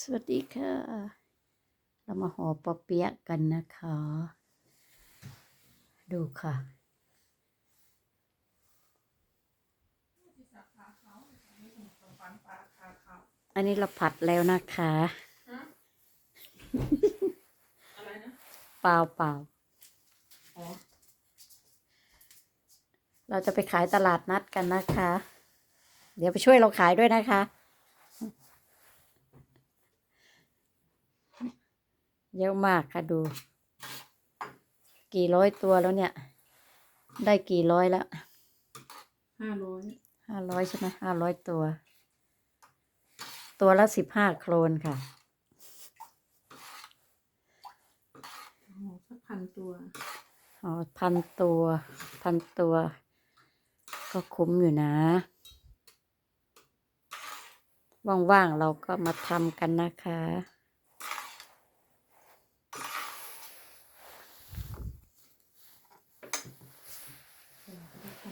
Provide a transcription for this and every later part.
สวัสดีค่ะ เรามาห่อปอเปี๊ยะกันนะคะ ดูค่ะ อันนี้เราผัดแล้วนะคะอะไรนะเปล่าเปล่าเราจะไปขายตลาดนัดกันนะคะ เดี๋ยวไปช่วยเราขายด้วยนะคะ เยอะมากค่ะดู กี่ร้อยตัวแล้วเนี่ย ได้กี่ร้อยแล้วห้าร้อยห้าร้อยใช่ไหมห้าร้อยตัว ตัวละสิบห้าโครนค่ะอ๋อสักพันตัวอ๋อพันตัว พันตัว ก็คุ้มอยู่นะ ว่างๆเราก็มาทำกันนะคะ สักพั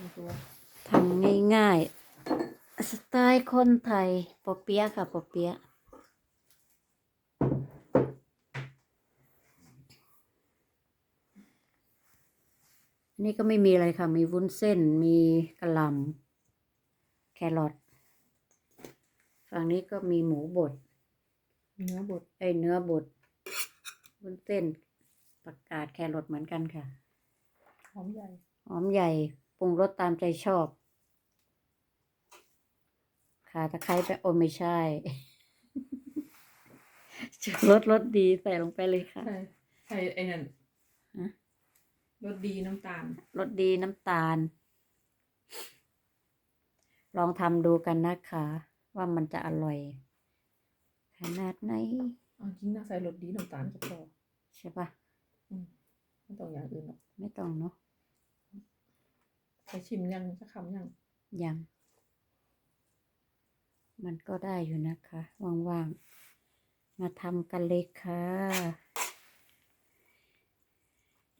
นตัว ทำง่ายๆ สไตล์คนไทยปอเปี๊ยะค่ะปอเปี๊ยะอันนี่ก็ไม่มีอะไรค่ะ มีวุ้นเส้น มีกระหล่ำแครอท ฝั่งนี้ก็มีหมูบด เนื้อบด ไอยเนื้อบด วุ้นเส้นผักกาดแครอทเหมือนกันค่ะ หอมใหญ่ หอมใหญ่ ปรุงรสตามใจชอบ ค่ะตะไคร้ไปโอไม่ใช่ชูรสรสดีใส่ลงไปเลยค่ะใช่ใช่ไอ้นั่นฮะรสดีน้ำตาล รสดีน้ำตาล ลองทำดูกันนะคะ ว่ามันจะอร่อย ขนาดไหนอ๋อจริงนะใส่รสดีน้ำตาลก็พอใช่ปะอืมไม่ต้องอย่างอื่นหรอก ไม่ต้องเนาะใส่ ชิมยังสักคำยังยัง มันก็ได้อยู่นะคะ ว่างๆ มาทำกันเลยค่ะ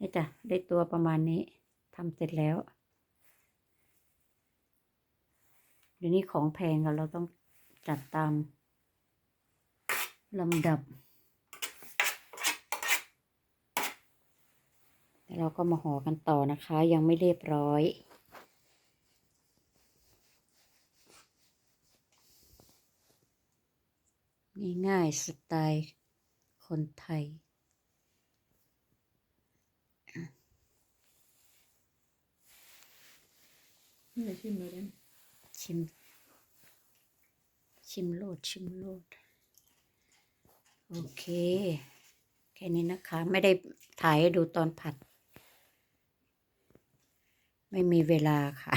นี่จ้ะได้ตัวประมาณนี้ทำเสร็จแล้ว เดี๋ยวนี้ของแพงค่ะเราต้องจัดตามลำดับ แล้วเราก็มาห่อกันต่อนะคะ ยังไม่เรียบร้อย ง่ายๆสไตล์คนไทย นี่เลยชิมเลยได้ไหมชิม ชิมโลดชิมโลด โอเค แค่นี้นะคะ ไม่ได้ถ่ายให้ดูตอนผัด ไม่มีเวลาค่ะ